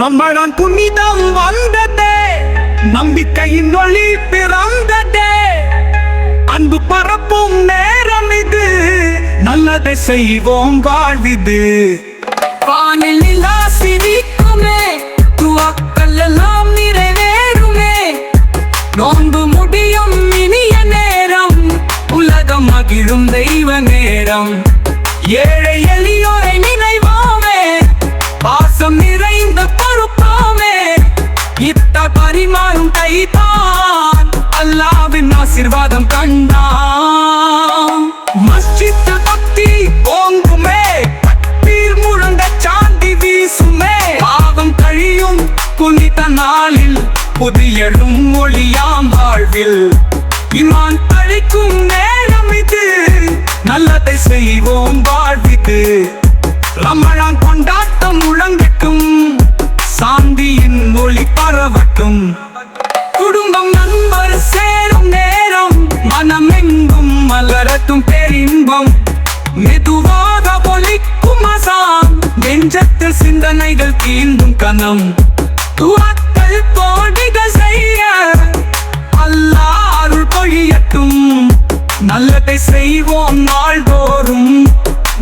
ரமணன் புனிதம் வந்ததே. நம்பிக்கையின் ஒளி பிறந்ததே. அன்பு பரப்பும் நேரம் இது. நல்லதை செய்வோம் வாழ்விது. வானில் நிலா சிரிக்குமே. துவாக்கள் எல்லாம் நிறைவேறுமே. நோன்பு முடியும் இனிய நேரம். உலகம் மகிழும் தெய்வ நேரம். ஏழை எளியோரை நினைவாமே. பாசம் நிறைந்த பொறுப்போமே இத்தால் பரிமாறும் கைதான் அல்லாவின் ஆசிர்வாதம் கண்டாம் மஸ்ஜித் பக்தி ஓங்குமே. பீர் முழங்க சாந்தி வீசுமே. பாவம் கழியும் புனித நாளில் புதியழும் ஒளியாம் வாழ்வில். இமான் அழைக்கும் நேரம் இது. நல்லதை செய்வோம் வாழ்விது. ரமணான் கொண்டாட்டம் மனமெங்கும் மலரட்டும் பேரின்பம். மெதுவாக பொலிக்கும் அசாம். நெஞ்சத்தில் சிந்தனைகள் தீண்டும் கணம். துவாக்கள் தோடிகள் செய்ய அல்லாஹ் அருள் பொழியட்டும். நல்லதை செய்வோம் நாள்தோறும்.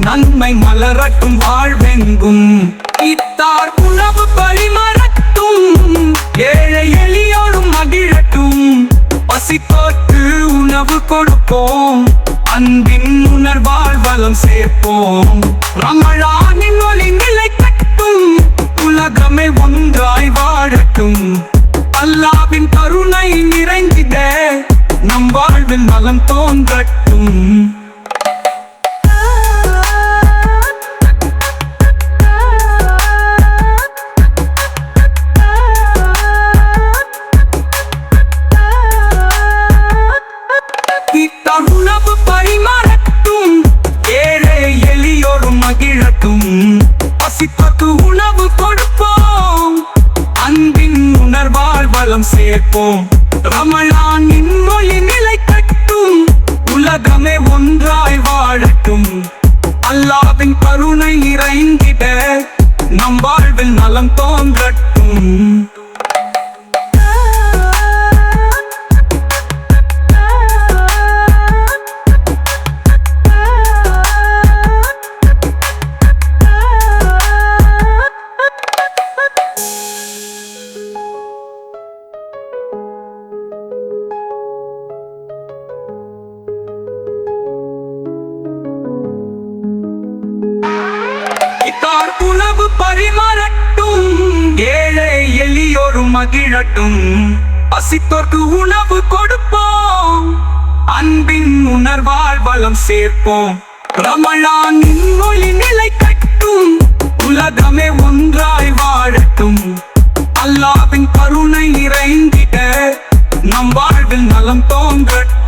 நன்மை மலரட்டும் வாழ்வெங்கும். இத்தார் உணவு பரிமாறட்டும். ஏழை எளியோரும் மகிழட்டும். பசிப்போக்கு உணவு கொடு கொடுப்போம் அன்பின் உணர்வால் வளம் சேர்ப்போம். ரமழானின் ஒளி நிலைக்கட்டும் உலகமே ஒன்றாய் வாழட்டும். அல்லாவின் கருணை நிறைந்திட நம் வாழ்வில் நலம் தோன்றட்டும். வளம் ரமணான் இன்மொழி நிலை கட்டும். உலகமே ஒன்றாய் வாழட்டும். அல்லாவின் கருணை இறைந்திட நம் வாழ்வில் நலம் தோன்றட்டும். மகிழட்டும். பசித்தோர்க்கு உணவு கொடுப்போம். அன்பின் உணர்வால் வளம் சேர்ப்போம். ரமலானின் மொழி நிலை கட்டும். உலகமே ஒன்றாய் வாழட்டும். அல்லாவின் கருணை நிறைந்திட நம் வாழ்வில் நலம் தோன்றட்டும்.